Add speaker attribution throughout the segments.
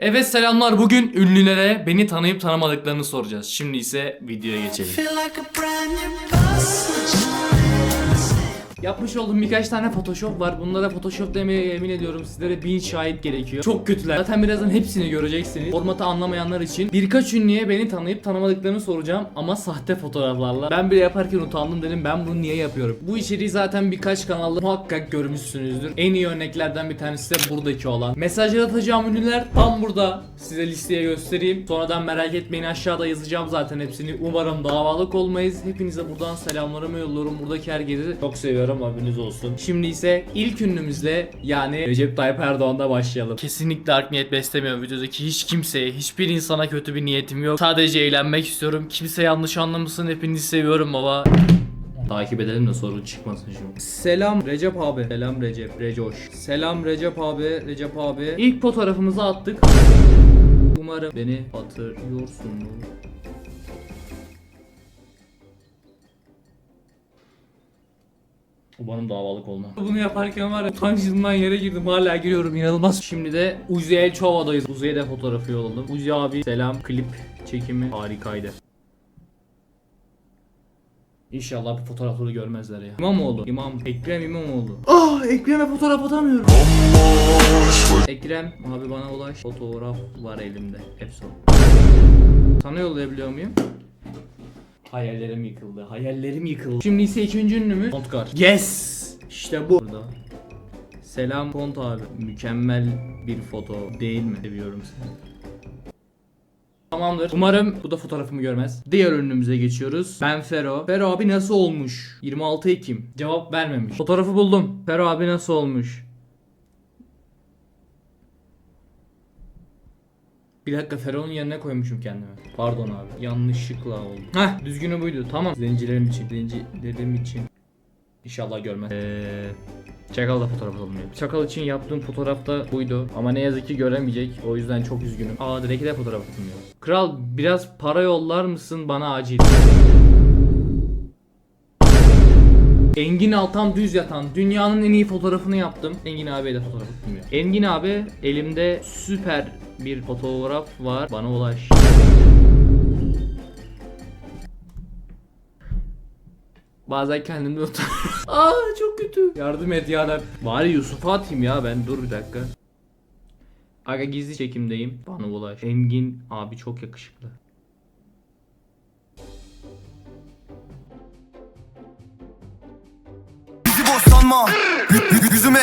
Speaker 1: Evet selamlar. Bugün ünlülere beni tanıyıp tanımadıklarını soracağız. Şimdi ise videoya geçelim. Yapmış olduğum birkaç tane Photoshop var. Bunlara Photoshop demeye yemin ediyorum sizlere bin şahit gerekiyor. Çok kötüler. Zaten birazdan hepsini göreceksiniz. Formatı anlamayanlar için birkaç ünlüye beni tanıyıp tanımadıklarını soracağım ama sahte fotoğraflarla. Ben bile yaparken utandım dedim ben bunu niye yapıyorum. Bu içeriği zaten birkaç kanalda muhakkak görmüşsünüzdür. En iyi örneklerden bir tanesi de buradaki olan. Mesajlar atacağım ünlüler tam burada. Size listeye göstereyim. Sonradan merak etmeyin aşağıda yazacağım zaten hepsini. Umarım davalık olmayız. Hepinize buradan selamlarımı yolluyorum. Buradaki herkesi çok seviyorum haberiniz olsun. Şimdi ise ilk ünlümüzle yani Recep Tayyip Erdoğan'da başlayalım. Kesinlikle art niyet beslemiyorum videodaki hiç kimseye, hiçbir insana kötü bir niyetim yok. Sadece eğlenmek istiyorum. Kimse yanlış anlamasın. Hepinizi seviyorum baba. Takip edelim de sorun çıkmasın şimdi. Selam Recep abi. Selam Recep, Recoş. Selam Recep abi, Recep abi. İlk fotoğrafımızı attık. Umarım beni hatırlıyorsun. Umarım davalık olmam. Bunu yaparken var ya utancımdan yere girdim hala giriyorum inanılmaz. Şimdi de Uzi El Çova'dayız. Uzi'ye de fotoğrafı yolladım. Uzi abi selam klip çekimi harikaydı. İnşallah bu fotoğrafları görmezler ya. İmamoğlu. İmam. Ekrem İmamoğlu. Ah Ekrem'e fotoğraf atamıyorum. Ekrem abi bana ulaş. Fotoğraf var elimde. Hepsi o. Sana yollayabiliyor muyum? Hayallerim yıkıldı. Hayallerim yıkıldı. Şimdi ise ikinci ünlümüz Kontkar. Yes! İşte bu. Burada. Selam Kont abi. Mükemmel bir foto değil mi? Seviyorum seni. Tamamdır. Umarım bu da fotoğrafımı görmez. Diğer ünlümüze geçiyoruz. Ben Fero. Fero abi nasıl olmuş? 26 Ekim. Cevap vermemiş. Fotoğrafı buldum. Fero abi nasıl olmuş? Bir dakika Fero'nun yerine koymuşum kendimi. Pardon abi. Yanlışlıkla oldu. Heh düzgünü buydu. Tamam. Zencilerim için. Zencilerim için. İnşallah görmez. Eee... Çakal da fotoğraf alınıyor. Çakal için yaptığım fotoğraf da buydu. Ama ne yazık ki göremeyecek. O yüzden çok üzgünüm. Aa direkt de fotoğraf atılmıyor. Kral biraz para yollar mısın bana acil. Engin Altan düz yatan dünyanın en iyi fotoğrafını yaptım. Engin abiye de fotoğraf atılmıyor. Engin abi elimde süper bir fotoğraf var. Bana ulaş. Bazen kendimde utanıyorum. Aa çok kötü. Yardım et ya Rab. Bari Yusuf'a atayım ya ben dur bir dakika. Aga gizli çekimdeyim. Bana ulaş. Engin abi çok yakışıklı.
Speaker 2: Bizi boş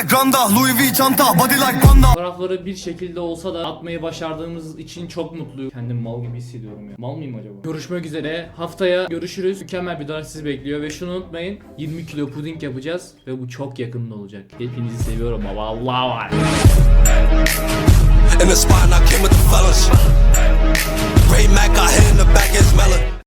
Speaker 2: ekranda Louis V çanta Body like panda
Speaker 1: Fotoğrafları bir şekilde olsa da atmayı başardığımız için çok mutluyum. Kendim mal gibi hissediyorum ya. Mal mıyım acaba? Görüşmek üzere. Haftaya görüşürüz. Mükemmel bir dönem sizi bekliyor ve şunu unutmayın. 20 kilo puding yapacağız ve bu çok yakında olacak. Hepinizi seviyorum baba. Allah var.
Speaker 2: In the spot I came with the fellas